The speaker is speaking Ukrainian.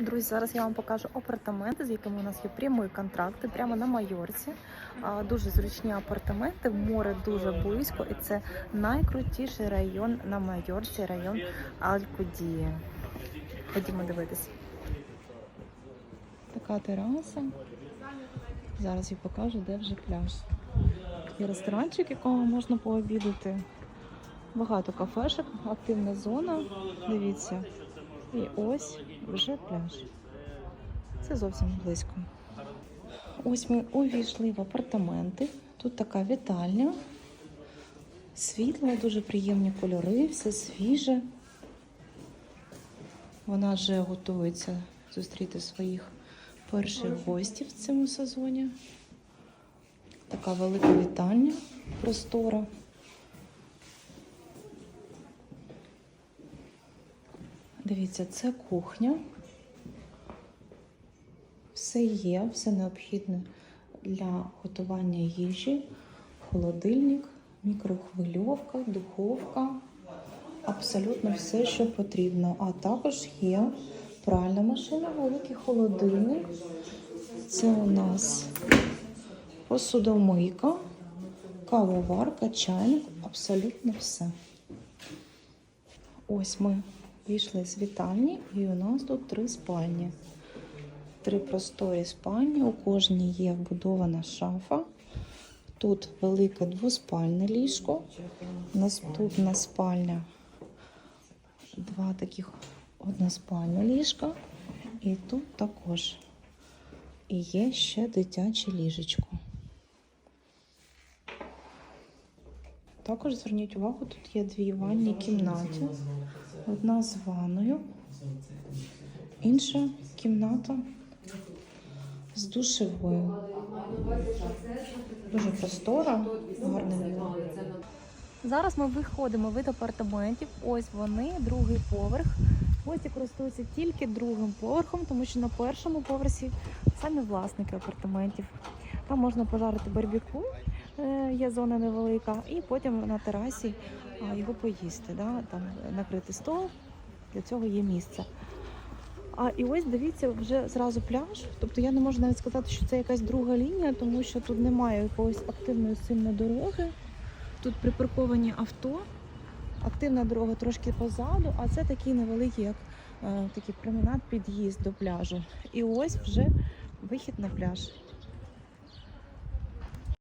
Друзі, зараз я вам покажу апартаменти, з якими у нас є прямі контракти, прямо на Майорці. Дуже зручні апартаменти, море дуже близько, і це найкрутіший район на Майорці, район Алькудія. Ходімо дивитися. Така тераса. Зараз я покажу, де вже пляж. Є ресторанчик, в якому можна пообідати. Багато кафешок, активна зона. Дивіться. І ось вже пляж. Це зовсім близько. Ось ми увійшли в апартаменти. Тут така вітальня. Світло, дуже приємні кольори, все свіже. Вона вже готується зустріти своїх перших гостів в цьому сезоні. Така велика вітальня, простора. Дивіться, це кухня. Все є, все необхідне для готування їжі, холодильник, мікрохвильовка, духовка. Абсолютно все, що потрібно. А також є пральна машина, великий холодильник. Це у нас посудомийка, кавоварка, чайник, абсолютно все. Ось ми вийшли з вітальні, і у нас тут три спальні. Три просторі спальні. У кожній є вбудована шафа. Тут велике двоспальне ліжко. Наступна спальня. Два таких односпальні ліжка. І тут також. І є ще дитяче ліжечко. Також зверніть увагу, тут є дві ванні кімнаті. Одна з ванною, інша кімната з душевою. Дуже простора, гарне. Зараз ми виходимо від апартаментів. Ось вони, другий поверх. Гості користуються тільки другим поверхом, тому що на першому поверсі самі власники апартаментів. Там можна пожарити барбекю, е, є зона невелика, і потім на терасі його поїсти. Да? Там накрити стол, для цього є місце. А і ось дивіться, вже зразу пляж. Тобто я не можу навіть сказати, що це якась друга лінія, тому що тут немає якоїсь активної сильної дороги. Тут припарковані авто, активна дорога трошки позаду, а це такий невеликий, як е, такий променад, під'їзд до пляжу. І ось вже вихід на пляж.